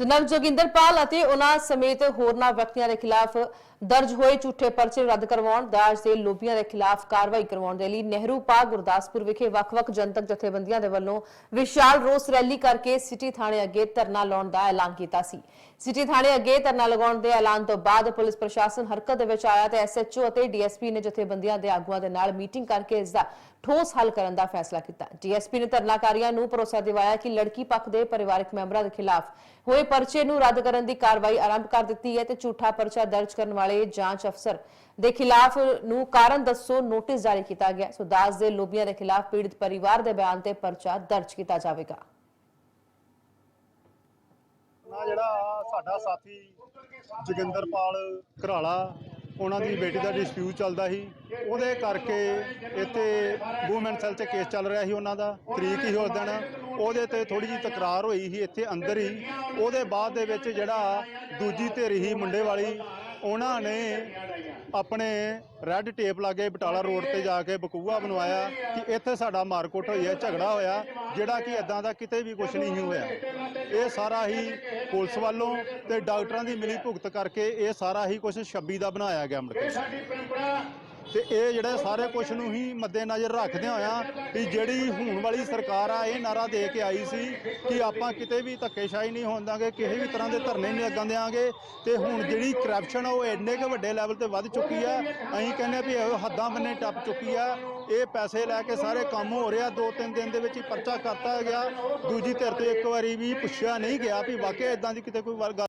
General Joginderpal ਅਤੇ ਉਹਨਾਂ ਸਮੇਤ ਹੋਰਨਾਂ ਵਿਅਕਤੀਆਂ ਦੇ ਖਿਲਾਫ ਦਰਜ ਹੋਏ ਝੂਠੇ ਪਰਚੇ ਰੱਦ ਕਰਵਾਉਣ, ਦਾਜ ਦੇ ਲੋਭੀਆਂ ਦੇ ਖਿਲਾਫ ਕਾਰਵਾਈ ਕਰਵਾਉਣ ਦੇ ਲਈ ਨਹਿਰੂ ਪਾਰਕ, ਗੁਰਦਾਸਪੁਰ ਵਿਖੇ ਵੱਖ-ਵੱਖ ਜਨਤਕ ਜਥੇਬੰਦੀਆਂ ਦੇ ਵੱਲੋਂ ਵਿਸ਼ਾਲ ਰੋਸ ਰੈਲੀ ਕਰਕੇ ਸਿਟੀ ਥਾਣੇ ਅੱਗੇ ਧਰਨਾ ਲਾਉਣ ਦਾ ਐਲਾਨ ਕੀਤਾ ਸੀ। ਸਿਟੀ ਥਾਣੇ ਅੱਗੇ ਧਰਨਾ ਲਗਾਉਣ ਦੇ ਐਲਾਨ ਤੋਂ ਬਾਅਦ ਪੁਲਿਸ ਪ੍ਰਸ਼ਾਸਨ ਹਰਕਤ ਦੇ ਵਿੱਚ ਆਇਆ ਤੇ ਐਸਐਚਓ ਅਤੇ ਡੀਐਸਪੀ ਨੇ ਜਥੇਬੰਦੀਆਂ ਦੇ ਆਗੂਆਂ ਦੇ ਨਾਲ ਮੀਟਿੰਗ ਕਰਕੇ ਇਸ ਦਾ ਠੋਸ ਹੱਲ ਕਰਨ ਦਾ ਫੈਸਲਾ ਕੀਤਾ। ਡੀਐਸਪੀ ਨੇ ਧਰਨਾਕਾਰੀਆਂ ਨੂੰ ਭਰੋਸਾ ਦਿਵਾਇਆ ਕਿ ਲੜਕੀ ਪੱਖ ਦੇ ਪਰਿਵਾਰਕ ਮੈਂਬਰਾਂ ਦੇ ਖਿਲਾਫ ਹੋਏ ਪਰਚੇ ਨੂੰ ਰੱਦ ਕਰਨ ਦੀ ਕਾਰਵਾਈ ਆਰੰਭ ਕਰ ਦਿੱਤੀ ਹੈ ਤੇ ਝੂਠਾ ਪਰਚਾ ਦਰਜ ਕਰਨ ਵਾਲੇ ਜਾਂਚ ਅਫਸਰ ਦੇ ਖਿਲਾਫ ਨੂੰ ਕਾਰਨ ਦੱਸੋ, ਨੋਟਿਸ ਜਾਰੀ ਕੀਤਾ ਗਿਆ। ਸੋ ਦਾਸ ਦੇ ਲੋਬੀਆਂ ਦੇ ਖਿਲਾਫ ਪੀੜਤ ਪਰਿਵਾਰ ਦੇ ਬਿਆਨ ਤੇ ਪਰਚਾ ਦਰਜ ਕੀਤਾ ਜਾਵੇਗਾ। ਨਾ ਜਿਹੜਾ ਸਾਡਾ ਸਾਥੀ ਜੋਗਿੰਦਰਪਾਲ ਘਰਾਲਾ ਉਹਨਾਂ ਦੀ ਬੇਟੀ ਦਾ ਡਿਸਪਿਊਟ ਚੱਲਦਾ ਸੀ। ਉਹਦੇ ਕਰਕੇ ਇੱਥੇ ਵੂਮਨ ਸੈਲ 'ਚ ਕੇਸ ਚੱਲ ਰਿਹਾ ਸੀ ਉਹਨਾਂ ਦਾ। ਤਰੀਕ ਹੀ ਉਸ ਦਿਨ ਉਹਦੇ ਤੇ ਥੋੜੀ ਜਿਹੀ ਤਕਰਾਰ ਹੋਈ ਸੀ ਇੱਥੇ ਅੰਦਰ ਹੀ। ਉਹਦੇ ਬਾਅਦ ਦੇ ਵਿੱਚ ਜਿਹੜਾ ਦੂਜੀ ਧਿਰ ਹੀ ਮੁੰਡੇ ਵਾਲੀ ਉਹਨਾਂ ਨੇ ਆਪਣੇ ਰੈੱਡ ਟੇਪ ਲਾਗੇ ਬਟਾਲਾ ਰੋਡ ਤੇ ਜਾ ਕੇ ਬਕੂਆ ਬਣਵਾਇਆ ਕਿ ਇੱਥੇ ਸਾਡਾ ਮਾਰਕੁੱਟ ਹੋਈ ਹੈ, ਝਗੜਾ ਹੋਇਆ, ਜਿਹੜਾ ਕਿ ਇਦਾਂ ਦਾ ਕਿਤੇ ਵੀ ਕੁਝ ਨਹੀਂ ਹੋਇਆ। ਇਹ ਸਾਰਾ ਹੀ ਪੁਲਿਸ ਵੱਲੋਂ ਤੇ ਡਾਕਟਰਾਂ ਦੀ ਮਿਲੀ ਭੁਗਤ ਕਰਕੇ ਇਹ ਸਾਰਾ ਹੀ ਕੁਝ 26 ਦਾ ਬਣਾਇਆ ਗਿਆ ਮੁੜ ਕੇ। ਤੇ ਇਹ ਜਿਹੜਾ ਸਾਰੇ ਕੁਝ ਨੂੰ ਹੀ ਮੱਦੇਨਜ਼ਰ ਰੱਖਦੇ ਹੋਇਆ ਵੀ ਜਿਹੜੀ ਹੁਣ ਵਾਲੀ ਸਰਕਾਰ ਆ, ਇਹ ਨਾਰਾ ਦੇ ਕੇ ਆਈ ਸੀ ਕਿ ਆਪਾਂ ਕਿਤੇ ਵੀ ਧੱਕੇਸ਼ਾਹੀ ਨਹੀਂ ਹੋਣ ਦਾਂਗੇ ਕਿਸੇ ਵੀ ਤਰ੍ਹਾਂ ਦੇ ਧਰਨੇ ਨਹੀਂ ਲੱਗਣ ਦਿਆਂਗੇ ਤੇ ਹੁਣ ਜਿਹੜੀ ਕਰਪਸ਼ਨ ਉਹ ਇੰਨੇ ਕੁ ਵੱਡੇ ਲੈਵਲ ਤੇ ਵੱਧ ਚੁੱਕੀ ਆ। ਅਸੀਂ ਕਹਿੰਦੇ ਵੀ ਇਹ ਹੱਦਾਂ ਬੰਨੇ ਟੱਪ ਚੁੱਕੀ ਆ। ਇਹ ਪੈਸੇ ਲੈ ਕੇ ਸਾਰੇ ਕੰਮ ਹੋ ਰਿਹਾ, ਦੋ ਤਿੰਨ ਦਿਨ ਦੇ ਵਿੱਚ ਹੀ ਪਰਚਾ ਕਰਤਾ ਗਿਆ। ਦੂਜੀ ਧਿਰ ਤੋਂ ਇੱਕ ਵਾਰੀ ਵੀ ਪੁੱਛਿਆ ਨਹੀਂ ਗਿਆ ਵੀ ਵਾਕਿਆ ਇਦਾਂ ਦੀ ਕਿਤੇ ਕੋਈ ਗੱਲ